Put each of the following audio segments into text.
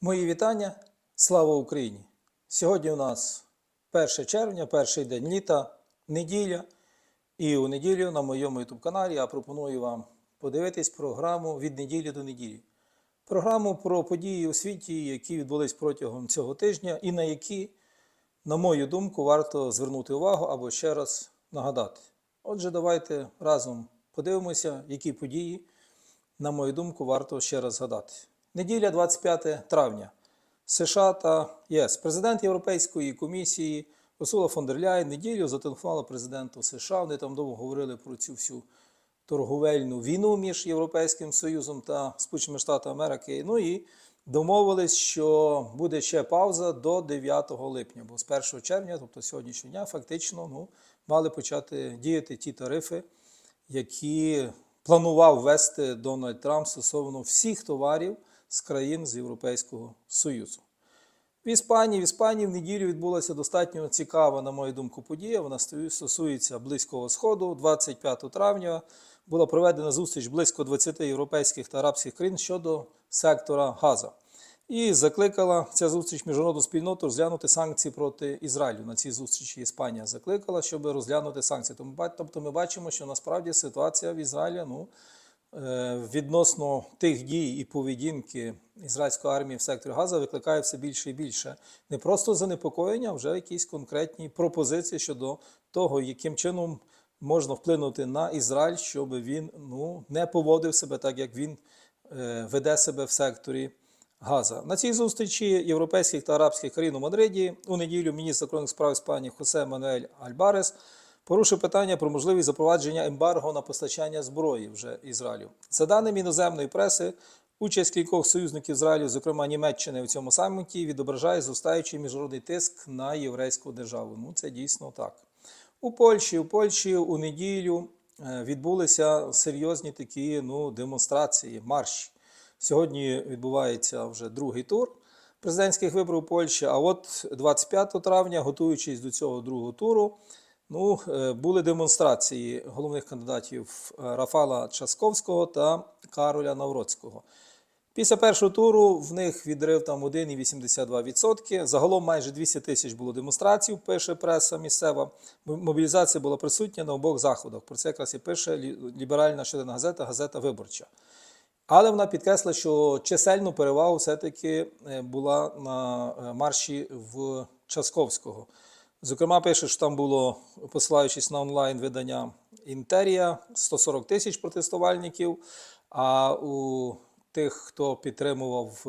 Мої вітання. Слава Україні! Сьогодні у нас 1 червня, перший день літа, неділя. І у неділю на моєму youtube каналі я пропоную вам подивитись програму від неділі до неділі. Програму про події у світі, які відбулись протягом цього тижня, і на які, на мою думку, варто звернути увагу або ще раз нагадати. Отже, давайте разом подивимося, які події, на мою думку, варто ще раз згадати. Неділя, 25 травня. США та ЄС. Президент Європейської комісії Урсула фон дер Ляєн неділю зателефонувала президенту США. Вони там довго говорили про цю всю торговельну війну між Європейським Союзом та Сполученими Штатами Америки. Ну і домовились, що буде ще пауза до 9 липня, бо з 1 червня, тобто сьогоднішнього дня, фактично ну, мали почати діяти ті тарифи, які планував ввести Дональд Трамп стосовно всіх товарів з країн з Європейського Союзу. В Іспанії в Іспанії в неділю відбулася достатньо цікава, на мою думку, подія. Вона стосується Близького Сходу. 25 травня була проведена зустріч близько 20 європейських та арабських країн щодо сектора Газа. І закликала ця зустріч міжнародну спільноту розглянути санкції проти Ізраїлю. На цій зустрічі Іспанія закликала, щоб розглянути санкції. Тобто ми бачимо, що насправді ситуація в Ізраїлі ну, відносно тих дій і поведінки ізраїльської армії в секторі Газа викликає все більше і більше. Не просто занепокоєння, а вже якісь конкретні пропозиції щодо того, яким чином можна вплинути на Ізраїль, щоб він ну, не поводив себе так, як він е, веде себе в секторі. Газа. На цій зустрічі європейських та арабських країн у Мадриді у неділю міністр закордонних справ Іспанії Хосе Мануель Альбарес порушив питання про можливість запровадження ембарго на постачання зброї вже Ізраїлю. За даними іноземної преси, участь кількох союзників Ізраїлю, зокрема Німеччини, у цьому саміті відображає зростаючий міжнародний тиск на єврейську державу. Ну це дійсно так. У Польщі, у Польщі у неділю е, відбулися серйозні такі ну, демонстрації, марші. Сьогодні відбувається вже другий тур президентських виборів у Польщі. А от 25 травня, готуючись до цього другого туру, ну, е, були демонстрації головних кандидатів е, Рафала Часковського та Кароля Навроцького. Після першого туру в них відрив там 1,82%. Загалом майже 200 тисяч було демонстрацій, пише преса місцева. Мобілізація була присутня на обох заходах. Про це якраз і пише ліберальна щоденна газета, газета Виборча. Але вона підкресла, що чисельну перевагу все-таки була на марші в Часковського. Зокрема, пише, що там було, посилаючись на онлайн видання Інтерія, 140 тисяч протестувальників. А у тих, хто підтримував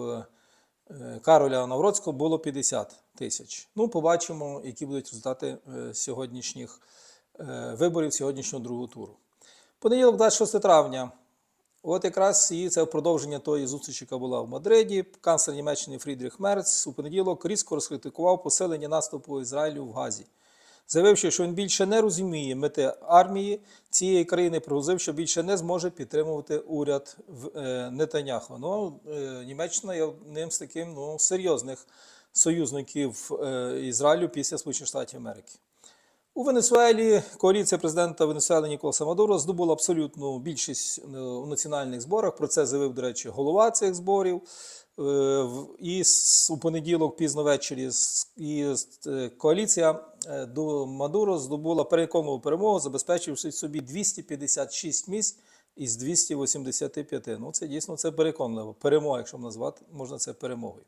Кароля Навроцького, було 50 тисяч. Ну, побачимо, які будуть результати сьогоднішніх виборів, сьогоднішнього другого туру. Понеділок, 26 травня. От якраз і це продовження тої зустрічі, яка була в Мадриді. Канцлер Німеччини Фрідріх Мерц у понеділок різко розкритикував посилення наступу Ізраїлю в Газі, заявивши, що він більше не розуміє мети армії цієї країни, пригрозив, що більше не зможе підтримувати уряд в Нетаняху. Ну, Німеччина є одним з таких ну, серйозних союзників Ізраїлю після Сполучених Штатів Америки. У Венесуелі коаліція президента Венесуели Ніколаса Мадуро здобула абсолютну більшість у національних зборах. Про це заявив, до речі, голова цих зборів. І у понеділок, пізно ввечері, і коаліція до Мадуро здобула переконливу перемогу, забезпечивши собі 256 місць із 285. Ну, це дійсно це переконливо. Перемога, якщо назвати, можна це перемогою.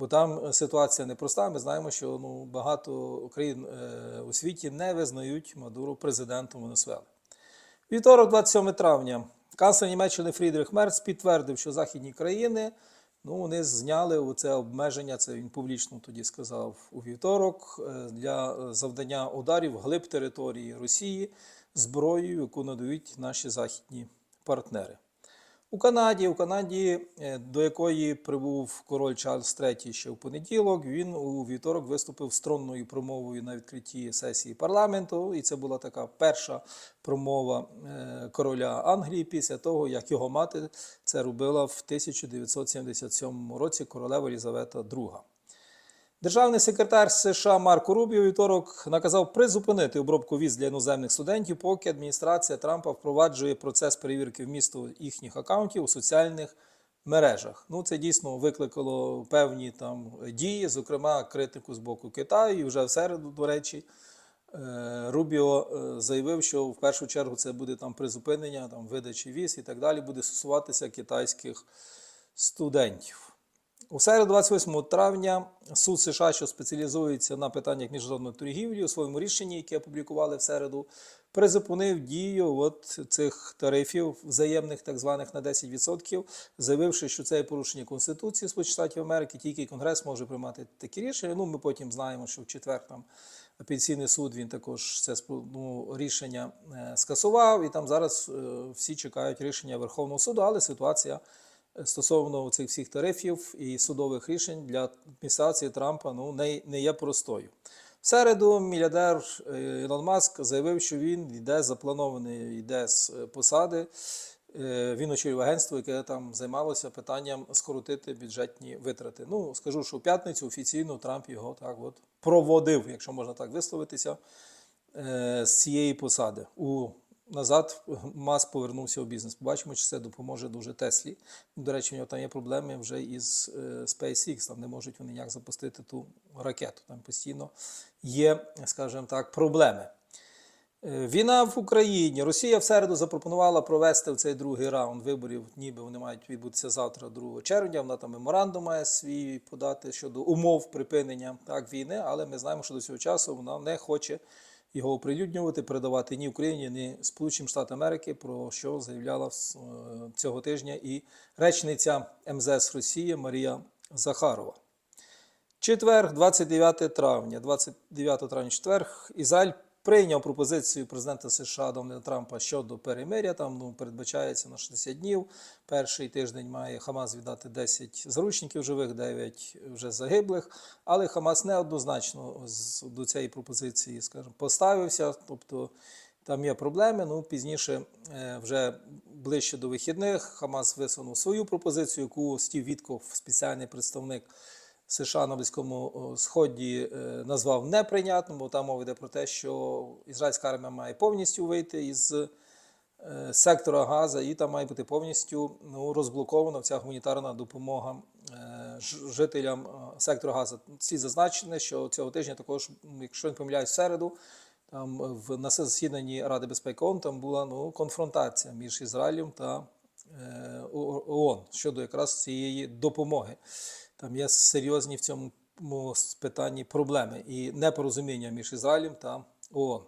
Бо там ситуація непроста. Ми знаємо, що ну, багато країн е, у світі не визнають Мадуру президентом Венесуели. Вівторок, 27 травня, канцлер Німеччини Фрідрих Мерц підтвердив, що західні країни ну, вони зняли це обмеження. Це він публічно тоді сказав у вівторок для завдання ударів глиб території Росії зброєю, яку надають наші західні партнери. У Канаді, у Канаді, до якої прибув король Чарльз III ще в понеділок, він у вівторок виступив стронною промовою на відкритті сесії парламенту. І це була така перша промова короля Англії після того, як його мати це робила в 1977 році королева Елізавета II. Державний секретар США Марко Рубіо вівторок наказав призупинити обробку віз для іноземних студентів, поки адміністрація Трампа впроваджує процес перевірки вмісту їхніх акаунтів у соціальних мережах. Ну, це дійсно викликало певні там дії, зокрема критику з боку Китаю. І вже в середу, до речі, е, Рубіо е, заявив, що в першу чергу це буде там призупинення там, видачі віз і так далі, буде стосуватися китайських студентів. У середу, 28 травня, суд США, що спеціалізується на питаннях міжнародної торгівлі, у своєму рішенні, яке опублікували в середу, призупинив дію от цих тарифів взаємних, так званих на 10%, заявивши, що це є порушення Конституції Сполучених Штатів Америки, тільки Конгрес може приймати такі рішення. Ну, ми потім знаємо, що в четвер там апеляційний суд він також це ну, рішення е, скасував, і там зараз е, всі чекають рішення Верховного суду, але ситуація стосовно цих всіх тарифів і судових рішень для адміністрації Трампа ну, не, не є простою. В середу мільярдер е, Ілон Маск заявив, що він йде запланований, йде з е, посади. Е, Він очолював агентство, яке там займалося питанням скоротити бюджетні витрати. Ну, скажу, що в п'ятницю офіційно Трамп його так от проводив, якщо можна так висловитися, з цієї посади. У назад Маск повернувся у бізнес. Побачимо, чи це допоможе дуже Теслі. До речі, у нього там є проблеми вже із е, SpaceX, там не можуть вони ніяк запустити ту ракету. Там постійно є, скажімо так, проблеми. Е, Війна в Україні. Росія в середу запропонувала провести в цей другий раунд виборів, ніби вони мають відбутися завтра, 2 червня. Вона там меморандум має свій подати щодо умов припинення так, війни, але ми знаємо, що до цього часу вона не хоче його оприлюднювати, передавати ні Україні, ні Сполученим Штатам Америки, про що заявляла е, цього тижня і речниця МЗС Росії Марія Захарова. Четвер, 29 травня, 29 травня, четвер, Ізраїль прийняв пропозицію президента США Дональда Трампа щодо перемиря. Там ну, передбачається на 60 днів. Перший тиждень має Хамас віддати 10 заручників живих, 9 вже загиблих. Але Хамас неоднозначно до цієї пропозиції, скажімо, поставився. Тобто там є проблеми. Ну пізніше, е, вже ближче до вихідних, Хамас висунув свою пропозицію, яку Стів Вітков, спеціальний представник. США на Близькому Сході е, назвав неприйнятним, бо там мова йде про те, що ізраїльська армія має повністю вийти із е, сектора Газа, і там має бути повністю ну, розблокована вся гуманітарна допомога е, жителям сектора Газа. Слід зазначити, що цього тижня також, якщо не помиляюсь, в середу, там в на засіданні Ради безпеки ООН там була ну, конфронтація між Ізраїлем та е, ООН щодо якраз цієї допомоги. Там є серйозні в цьому питанні проблеми і непорозуміння між Ізраїлем та ООН.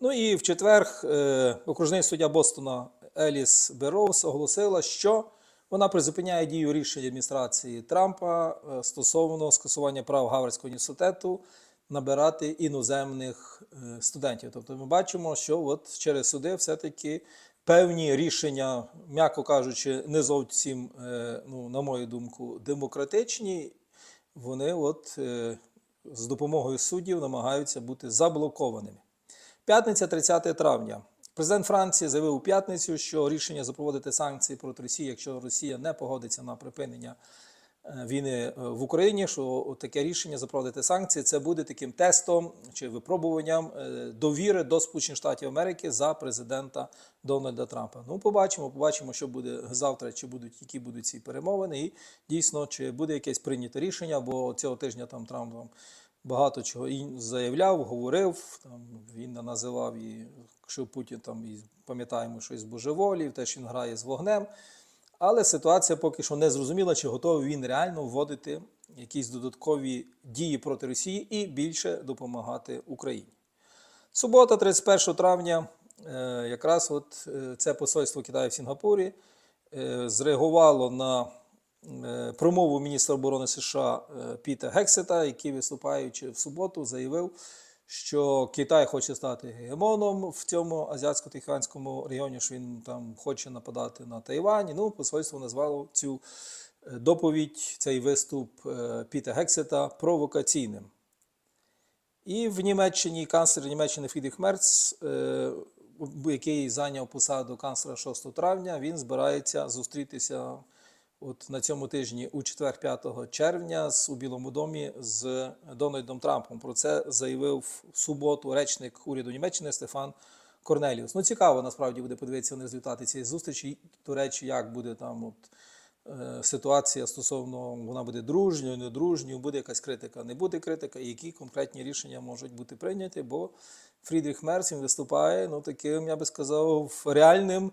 Ну і в четвер е, окружний суддя Бостона Еліс Бероуз оголосила, що вона призупиняє дію рішення адміністрації Трампа е, стосовно скасування прав Гарвардського університету набирати іноземних е, студентів. Тобто ми бачимо, що от через суди все-таки певні рішення, м'яко кажучи, не зовсім, е, ну, на мою думку, демократичні, вони от е, з допомогою суддів намагаються бути заблокованими. П'ятниця 30 травня. Президент Франції заявив у п'ятницю, що рішення запровадити санкції проти Росії, якщо Росія не погодиться на припинення війни е, в Україні, що таке рішення запровадити санкції, це буде таким тестом чи випробуванням е, довіри до Сполучених Штатів Америки за президента Дональда Трампа. Ну, побачимо, побачимо, що буде завтра, чи будуть які будуть ці перемовини, і дійсно чи буде якесь прийнято рішення, бо цього тижня там Трамп там, багато чого і заявляв, говорив. Там він називав і що Путін там і пам'ятаємо, що із божеволів, те, що він грає з вогнем. Але ситуація поки що не зрозуміла, чи готовий він реально вводити якісь додаткові дії проти Росії і більше допомагати Україні. Субота, 31 травня, е, якраз от е, це посольство Китаю в Сінгапурі е, зреагувало на промову міністра оборони США Піта Гексета, який, виступаючи в суботу, заявив, що Китай хоче стати гегемоном в цьому азіатсько-тихоокеанському регіоні, що він там хоче нападати на Тайвань. Ну, посольство назвало цю е, доповідь, цей виступ е, Піта Гексета провокаційним. І в Німеччині канцлер Німеччини Фрідріх Мерц, е, який зайняв посаду канцлера 6 травня, він збирається зустрітися от на цьому тижні у четвер 5 червня у Білому домі з Дональдом Трампом. Про це заявив в суботу речник уряду Німеччини Стефан Корнеліус. Ну, цікаво насправді буде подивитися на результати цієї зустрічі. До речі, як буде там от е, ситуація стосовно вона буде дружньою, недружньою, буде якась критика, не буде критика, і які конкретні рішення можуть бути прийняті, бо Фрідріх Мерц він виступає ну, таким, я би сказав, реальним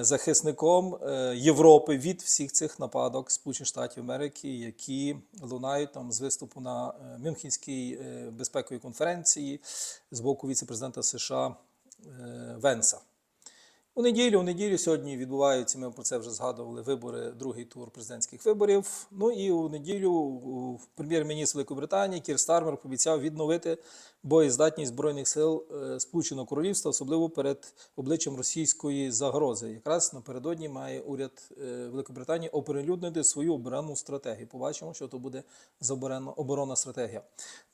захисником е, Європи від всіх цих нападок Сполучених Штатів Америки, які лунають там з виступу на е, Мюнхенській е, безпековій конференції з боку віце-президента США е, Венса. У неділю, у неділю сьогодні відбуваються, ми про це вже згадували, вибори, другий тур президентських виборів. Ну і у неділю прем'єр-міністр Великобританії Кір Стармер пообіцяв відновити боєздатність Збройних сил е, Сполученого Королівства, особливо перед обличчям російської загрози. Якраз напередодні має уряд е, Великобританії оприлюднити свою оборонну стратегію. Побачимо, що то буде за оборонна, стратегія.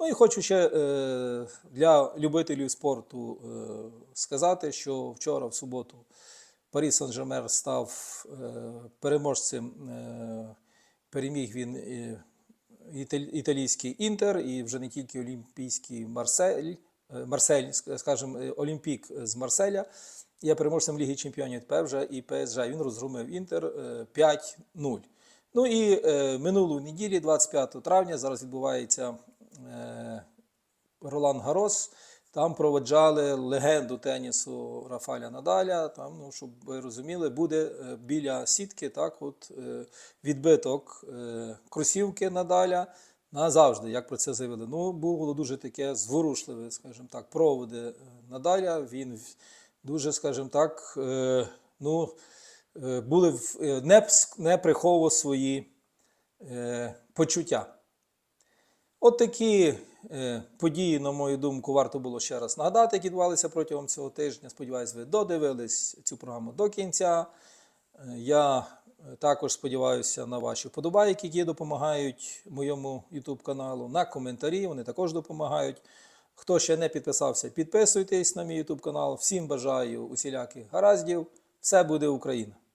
Ну і хочу ще е, для любителів спорту сказати, що вчора, в суботу, Парі Сан-Жермен став е, переможцем. Е, переміг він е, італійський Інтер і вже не тільки Олімпійський Марсель, Марсель, скажімо, Олімпік з Марселя. Я переможцем Ліги Чемпіонів тепер вже і ПСЖ. Він розгромив Інтер е, 5-0. Ну і е, минулу неділі, 25 травня, зараз відбувається е, Ролан Гарос. Там проводжали легенду тенісу Рафаля Надаля. Там, ну, щоб ви розуміли, буде е, біля сітки так, от, е, відбиток е, кросівки Надаля назавжди, як про це заявили. Ну, було дуже таке зворушливе, скажімо так, проводи Надаля. Він дуже, скажімо так, ну, були в- не, не приховував свої почуття. От такі е, події, на мою думку, варто було ще раз нагадати, які відбувалися протягом цього тижня. Сподіваюсь, ви додивились цю програму до кінця. Е, Я е, також сподіваюся на ваші вподобайки, які допомагають моєму YouTube каналу, на коментарі. Вони також допомагають. Хто ще не підписався, підписуйтесь на мій YouTube канал. Всім бажаю усіляких гараздів. Все буде Україна!